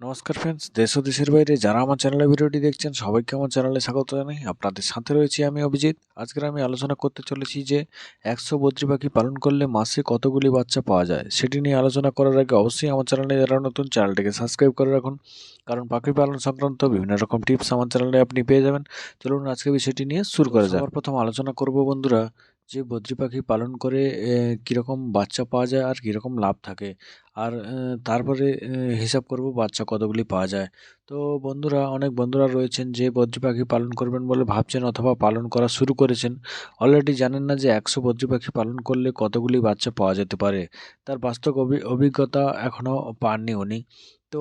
নমস্কার ফ্রেন্ডস দেশ ও দেশের বাইরে যারা আমার চ্যানেলে ভিডিওটি দেখছেন, সবাইকে আমার চ্যানেলে স্বাগত জানাই। আপনাদের সাথে রয়েছি আমি অভিজিৎ। আজকের আমি আলোচনা করতে চলেছি যে, একশো বদ্রি পাখি পালন করলে মাসে কতগুলি বাচ্চা পাওয়া যায়? সেটি নিয়ে আলোচনা করার আগে অবশ্যই আমার চ্যানেলে যারা নতুন চ্যানেলটিকে সাবস্ক্রাইব করে রাখুন। কারণ পাখি পালন সংক্রান্ত বিভিন্ন রকম টিপস আমার চ্যানেলে আপনি পেয়ে যাবেন। চলুন আজকে বিষয়টি নিয়ে শুরু করা যায় প্রথম আলোচনা করব বন্ধুরা যে বদ্রি পাখি পালন করে কীরকম বাচ্চা পাওয়া যায় আর কীরকম লাভ থাকে? আর তারপরে হিসাব করব বাচ্চা কতগুলি পাওয়া যায়। তো বন্ধুরা, অনেক বন্ধুরা রয়েছেন যে বদ্রি পাখি পালন করবেন বলে ভাবছেন অথবা পালন করা শুরু করেছেন। অলরেডি জানেন না যে একশো বদ্রি পাখি পালন করলে কতগুলি বাচ্চা পাওয়া যেতে পারে। তার বাস্তব অভি, অভিজ্ঞতা এখনও পাননি উনি। তো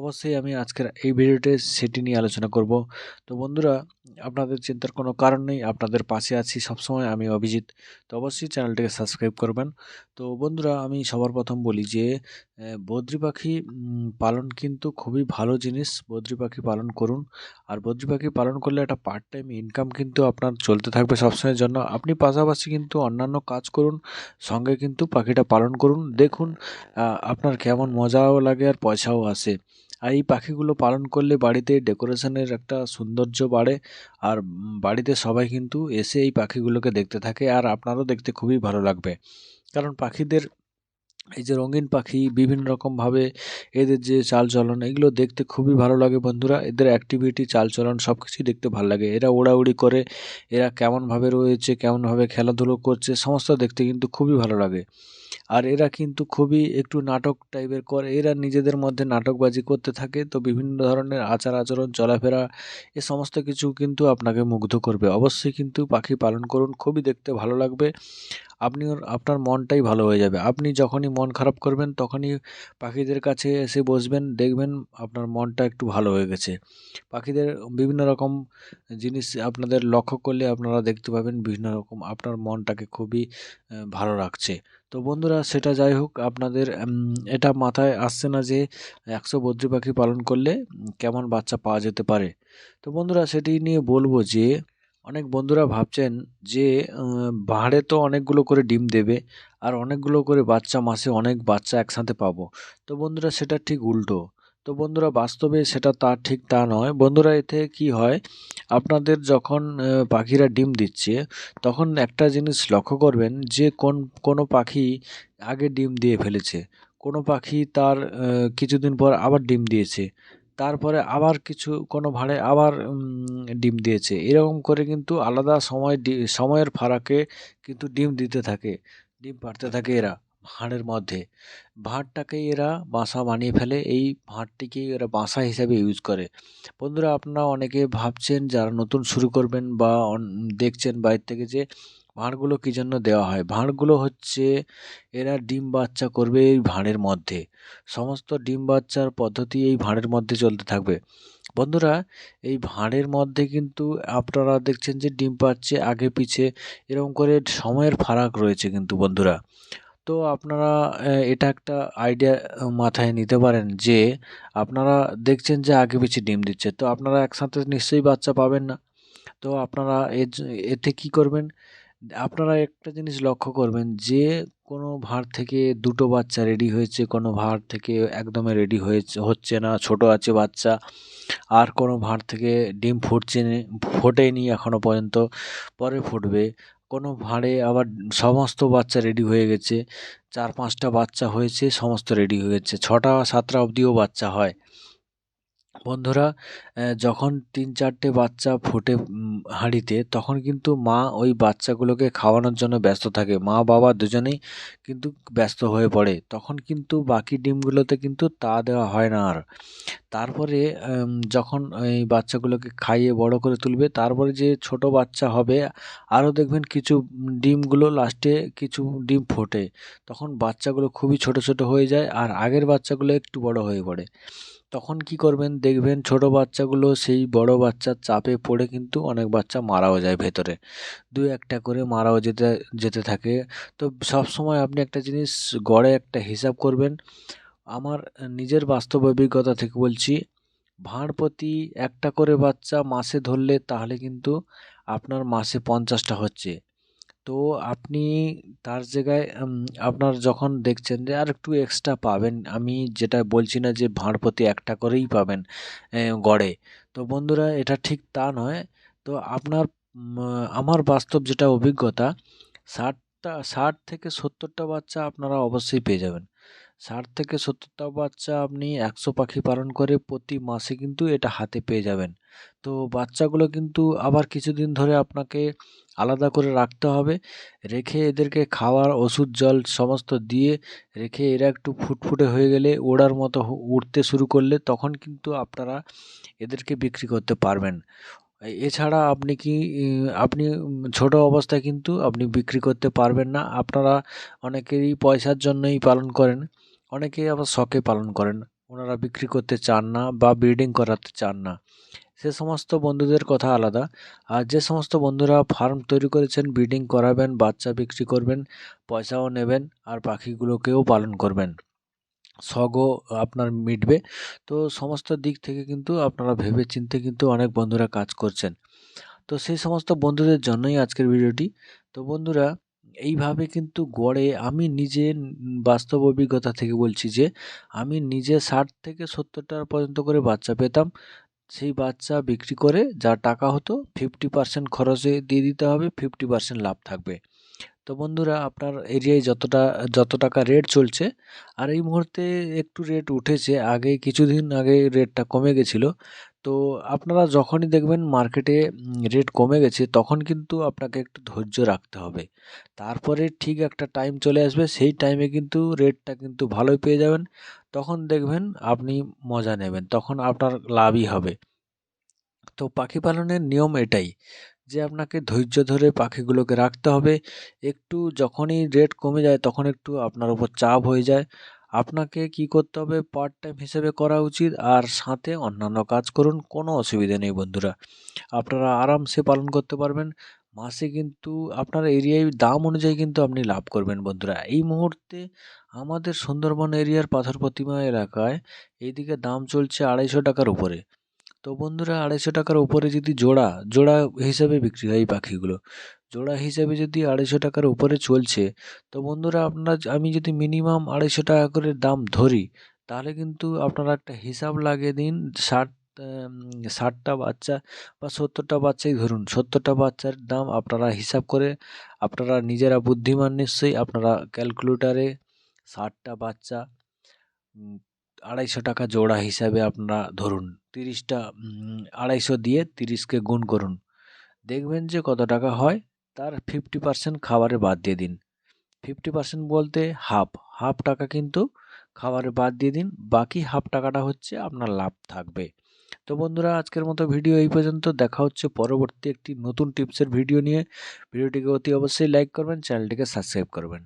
অবশ্যই আমি আজকের এই ভিডিওতে সেটি নিয়ে আলোচনা করব। তো বন্ধুরা আপনাদের চিন্তার কোনো কারণ নেই, আপনাদের পাশে আছি সবসময়, আমি অভিজিৎ। তো অবশ্যই চ্যানেলটিকে সাবস্ক্রাইব করবেন। তো বন্ধুরা, আমি সবার প্রথম বলি যে বদ্রি পাখি পালন কিন্তু খুবই ভালো জিনিস। বদ্রি পাখি পালন করুন। আর বদ্রি পাখি পালন করলে একটা পার্ট টাইম ইনকাম কিন্তু আপনার চলতে থাকবে সবসময়ের জন্য। আপনি পাশাপাশি কিন্তু অন্যান্য কাজ করুন, সঙ্গে কিন্তু পাখিটা পালন করুন। দেখুন আপনার কেমন মজাও লাগে আর পয়সাও আসে। আর এই পাখিগুলো পালন করলে বাড়িতে ডেকোরেশনের একটা সৌন্দর্য বাড়ে। আর বাড়িতে সবাই কিন্তু এসে এই পাখিগুলোকে দেখতে থাকে আর আপনারও দেখতে খুবই ভালো লাগবে। কারণ পাখিদের, এই যে রঙিন পাখি, বিভিন্ন রকমভাবে এদের যে চালচলন, এগুলো দেখতে খুবই ভালো লাগে বন্ধুরা। এদের অ্যাক্টিভিটি চালচলন সব কিছুই দেখতে ভালো লাগে। এরা ওড়াউড়ি করে, এরা কেমনভাবে রয়েছে, কেমনভাবে খেলাধুলো করছে, সমস্ত দেখতে কিন্তু খুবই ভালো লাগে। আর এরা কিন্তু খুবই একটু নাটক টাইপের করে। এরা নিজেদের মধ্যে নাটকবাজি করতে থাকে, তো বিভিন্ন ধরনের আচার আচরণ, চলাফেরা, এ সমস্ত কিছু কিন্তু আপনাকে মুগ্ধ করবে। অবশ্যই কিন্তু পাখি পালন করুন, খুবই দেখতে ভালো লাগবে। আপনি আপনার মনটাই ভালো হয়ে যাবে। আপনি যখনই মন খারাপ করবেন, তখনই পাখিদের কাছে এসে বসবেন, দেখবেন আপনার মনটা একটু ভালো হয়ে গেছে। পাখিদের বিভিন্ন রকম জিনিস আপনাদের লক্ষ্য করলে আপনারা দেখতে পাবেন, বিভিন্ন রকম আপনার মনটাকে খুবই ভালো রাখছে। তো বন্ধুরা, সেটা যাই হোক, আপনাদের এটা মাথায় আসছে না যে একশো বদ্রি পাখি পালন করলে কেমন বাচ্চা পাওয়া যেতে পারে। তো বন্ধুরা, সেটি নিয়ে বলব যে, অনেক বন্ধুরা ভাবছেন যে ভাঁড়ে তো অনেকগুলো করে ডিম দেবে আর অনেকগুলো করে বাচ্চা মাসে অনেক বাচ্চা একসাথে পাবো। তো বন্ধুরা, সেটা ঠিক উল্টো। তো বন্ধুরা, বাস্তবে সেটা তা ঠিক তা নয়। বন্ধুরা, এতে কি হয়? আপনাদের যখন পাখিরা ডিম দিচ্ছে, তখন একটা জিনিস লক্ষ্য করবেন যে, কোন, কোনো পাখি আগে ডিম দিয়ে ফেলেছে। কোনো পাখি তার কিছুদিন পর আবার ডিম দিয়েছে। তারপরে আবার কিছু, কোনো ভাড়ে আবার ডিম দিয়েছে। এরকম করে কিন্তু আলাদা সময় সময়ের ফারাকে কিন্তু ডিম দিতে থাকে, ডিম পাড়তে থাকে এরা। ভাঁড়ের মধ্যে। ভাঁড়টাকেই এরা বাসা বানিয়ে ফেলে। এই ভাঁড়টিকেই এরা বাসা হিসাবে ইউজ করে। বন্ধুরা, আপনারা অনেকে ভাবছেন যারা নতুন শুরু করবেন বা দেখছেন বাইরে থেকে যে ভাঁড়গুলো কী জন্য দেওয়া হয়? ভাঁড়গুলো হচ্ছে এরা ডিম বাচ্চা করবে এই ভাঁড়ের মধ্যে। সমস্ত ডিম বাচ্চার পদ্ধতি এই ভাঁড়ের মধ্যে চলতে থাকবে। বন্ধুরা, এই ভাঁড়ের মধ্যে কিন্তু আপনারা দেখছেন যে ডিম পাচ্ছে আগে পিছে। এরকম করে সময়ের ফারাক রয়েছে কিন্তু বন্ধুরা। তো আপনারা এটা একটা আইডিয়া মাথায় নিতে পারেন যে আপনারা দেখছেন যে আগে পিছিয়ে ডিম দিচ্ছে। তো আপনারা একসাথে নিশ্চয়ই বাচ্চা পাবেন না। তো আপনারা এতে কি করবেন? আপনারা একটা জিনিস লক্ষ্য করবেন যে কোনো ভাঁড় থেকে দুটো বাচ্চা রেডি হয়েছে, কোনো ভাঁড় থেকে একদমই রেডি হয়েছে, হচ্ছে না, ছোট আছে বাচ্চা। আর কোনো ভাঁড় থেকে ডিম ফুটছে ফোটেনি এখনও পর্যন্ত, পরে ফুটবে। কোনো ভাঁড়ে আবার সমস্ত বাচ্চা রেডি হয়ে গেছে। চার পাঁচটা বাচ্চা হয়েছে, সমস্ত রেডি হয়ে গেছে। ছটা সাতটা অবধিও বাচ্চা হয়। বন্ধুরা যখন তিন চারটে বাচ্চা ফোটে হাঁড়িতে, তখন কিন্তু মা ওই বাচ্চাগুলোকে খাওয়ানোর জন্য ব্যস্ত থাকে। মা বাবা দুজনেই কিন্তু ব্যস্ত হয়ে পড়ে। তখন কিন্তু বাকি ডিমগুলোতে কিন্তু তা দেওয়া হয় না আর। তারপরে যখন এই বাচ্চাগুলোকে খাইয়ে বড় করে তুলবে, তারপরে যে ছোট বাচ্চা হবে, আরও দেখবেন কিছু ডিমগুলো লাস্টে কিছু ডিম ফোটে। তখন বাচ্চাগুলো খুবই ছোট ছোট হয়ে যায়, আর আগের বাচ্চাগুলো একটু বড় হয়ে পড়ে। তখন কি করবেন? দেখবেন ছোট বাচ্চাগুলো সেই বড় বাচ্চার চাপে পড়ে কিন্তু অনেক বাচ্চা মারাও যায় ভেতরে। দু একটা করে মারাও যেতে যেতে থাকে। তো সব সময় আপনি একটা জিনিস গড়ে একটা হিসাব করবেন। আমার নিজের বাস্তব অভিজ্ঞতা থেকে বলছি, ভাঁড় প্রতি একটা করে বাচ্চা মাসে ধরলে তাহলে কিন্তু আপনার মাসে পঞ্চাশটা হচ্ছে। তো আপনি তার জায়গায় আপনার যখন দেখছেন যে আর একটু এক্সট্রা পাবেন, আমি যেটা বলছি না যে ভাঁড় প্রতি একটা করেই পাবেন গড়ে। তো বন্ধুরা, এটা ঠিক তা নয়। তো আপনার আমার বাস্তব যেটা অভিজ্ঞতা, ষাটটা, ষাট থেকে সত্তরটা বাচ্চা আপনারা অবশ্যই পেয়ে যাবেন। ষাট থেকে সত্তরটা বাচ্চা আপনি একশো পাখি পালন করে প্রতি মাসে কিন্তু এটা হাতে পেয়ে যাবেন। তো বাচ্চাগুলো কিন্তু আবার কিছুদিন ধরে আপনাকে আলাদা করে রাখতে হবে। রেখে এদেরকে খাওয়ার ওষুধ, জল সমস্ত দিয়ে রেখে এরা একটু ফুটফুটে হয়ে গেলে ওড়ার মতো উড়তে শুরু করলে তখন কিন্তু আপনারা এদেরকে বিক্রি করতে পারবেন। এছাড়া আপনি কি আপনি ছোট অবস্থায় কিন্তু আপনি বিক্রি করতে পারবেন না। আপনারা অনেকেরই পয়সার জন্যই পালন করেন। অনেকেই আবার শখে পালন করেন। ওনারা বিক্রি করতে চান না বা ব্রিডিং করাতে চান না। সে সমস্ত বন্ধুদের কথা আলাদা। আর যে সমস্ত বন্ধুরা ফার্ম তৈরি করেছেন ব্রিডিং করাবেন, বাচ্চা বিক্রি করবেন, পয়সাও নেবেন আর পাখিগুলোকেও পালন করবেন। শখও আপনার মিটবে। তো সমস্ত দিক থেকে কিন্তু আপনারা ভেবে চিন্তে কিন্তু অনেক বন্ধুরা কাজ করছেন। তো সেই সমস্ত বন্ধুদের জন্যই আজকের ভিডিওটি তো বন্ধুরা এইভাবে কিন্তু গড়ে আমি নিজে বাস্তব অভিজ্ঞতা থেকে বলছি যে, আমি নিজে ষাট থেকে সত্তরটা পর্যন্ত করে বাচ্চা পেতাম। সেই বাচ্চা বিক্রি করে যা টাকা হতো ফিফটি পার্সেন্ট খরচে দিয়ে দিতে হবে ফিফটি পার্সেন্ট লাভ থাকবে। তো বন্ধুরা, আপনার এরিয়ায় যতটা, যত টাকা রেট চলছে, আর এই মুহূর্তে একটু রেট উঠেছে, আগে কিছুদিন আগে রেটটা কমে গেছিল। তো আপনারা যখনই দেখবেন মার্কেটে রেট কমে গেছে, তখন কিন্তু আপনাকে একটু ধৈর্য রাখতে হবে। তারপরে ঠিক একটা টাইম চলে আসবে, সেই টাইমে কিন্তু রেটটা কিন্তু ভালোই পেয়ে যাবেন। তখন দেখবেন আপনি মজা নেবেন, তখন আপনার লাভই হবে। তো পাখি পালনের নিয়ম এটাই, যে আপনাকে ধৈর্য ধরে পাখিগুলোকে রাখতে হবে। একটু যখনই রেট কমে যায়, তখন একটু আপনার উপর চাপ হয়ে যায়। আপনাকে কি করতে হবে? পার্ট টাইম হিসেবে করা উচিত। আর সাথে অন্যান্য কাজ করুন, কোনো অসুবিধা নেই বন্ধুরা। আপনারা আরামসে পালন করতে পারবেন। মাসে কিন্তু আপনার এরিয়ায় দাম অনুযায়ী কিন্তু আপনি লাভ করবেন বন্ধুরা। এই মুহূর্তে আমাদের সুন্দরবন এরিয়ার পাথর প্রতিমা এলাকায় এইদিকে দাম চলছে আড়াইশো টাকার উপরে। তো বন্ধুরা, আড়াইশো টাকার উপরে যদি জোড়া জোড়া হিসাবে বিক্রি হয় এই পাখিগুলো জোড়া হিসাবে যদি আড়াইশো টাকার উপরে চলছে, তো বন্ধুরা আপনারা আমি যদি মিনিমাম আড়াইশো টাকা করে দাম ধরি, তাহলে কিন্তু আপনারা একটা হিসাব লাগিয়ে দিন, ষাট ষাটটা বাচ্চা বা সত্তরটা বাচ্চাই ধরুন, সত্তরটা বাচ্চার দাম আপনারা হিসাব করে আপনারা নিজেরা বুদ্ধিমান নিশ্চয়ই আপনারা ক্যালকুলেটারে ষাটটা বাচ্চা আড়াইশো টাকা জোড়া হিসাবে আপনারা ধরুন, তিরিশটা আড়াইশো দিয়ে তিরিশকে গুণ করুন। দেখবেন যে কত টাকা হয়? তার ফিফটি পার্সেন্ট খাবারে বাদ দিয়ে দিন। ফিফটি পার্সেন্ট বলতে হাফ হাফ টাকা কিন্তু খাবারে বাদ দিয়ে দিন, বাকি হাফ টাকাটা হচ্ছে আপনার লাভ থাকবে। তো বন্ধুরা, আজকের মতো ভিডিও এই পর্যন্ত, দেখা হচ্ছে পরবর্তী একটি নতুন টিপসের ভিডিও নিয়ে। ভিডিওটিকে অতি অবশ্যই লাইক করবেন চ্যানেলটিকে সাবস্ক্রাইব করবেন।